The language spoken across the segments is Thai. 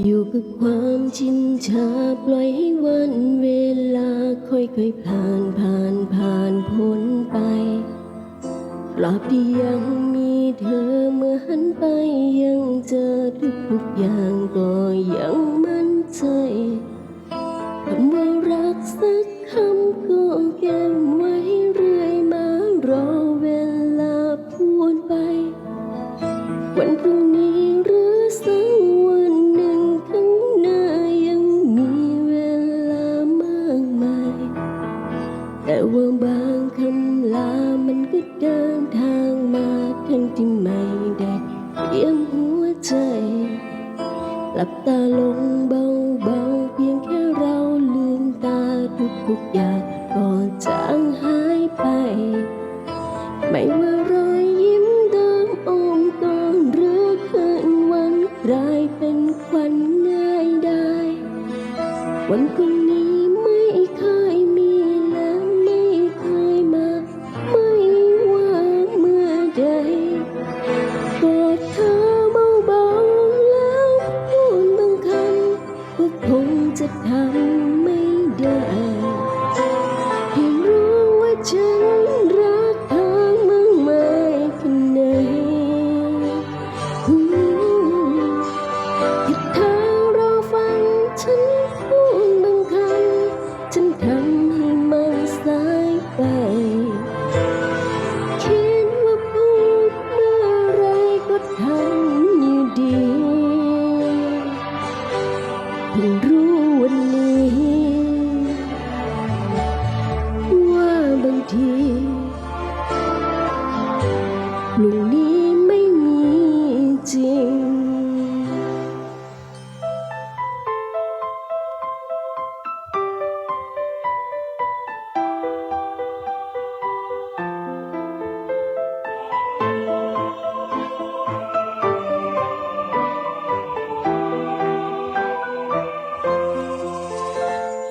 อยู่กับความชินชาปล่อยให้วันเวลาค่อยๆผ่านผ่านผ่านพ้นไปปลอบที่ยังมีเธอเมื่อหันไปยังเจอทุกทุกๆอย่างก็ยัง เดินทางมาทั้งที่ไม่ได้เตรียมหัวใจหลับตาลงเบาๆเพียงแค่เราลืมตาทุกๆอย่างก็จางหายไป ไม่ว่ารอยยิ้มเดิมอมกอดหรือคืนวันกลายเป็นควันง่ายได้ วันพรุ่ง เพิ่งรู้วันนี้ ว่าบางที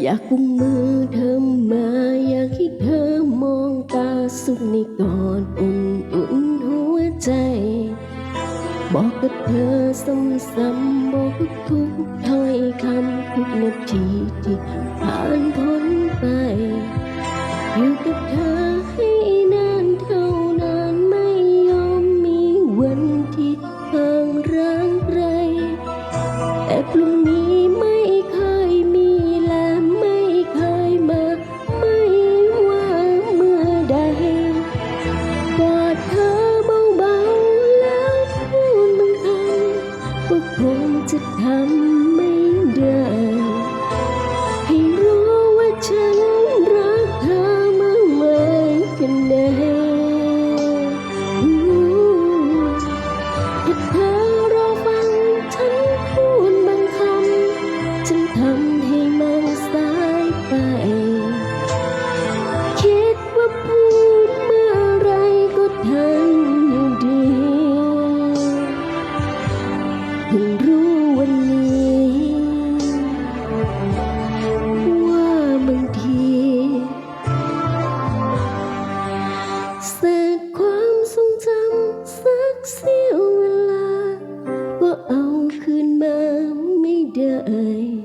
อยากกุมมือเธอมา อยากให้เธอมองตาสุขในกอดอุ่นอุ่นๆหัวใจ บอกกับเธอซ้ำๆบอกกับทุกถ้อยคำทุกนาทีที่ผ่านพ้นไป อยู่กับเธอ จ đời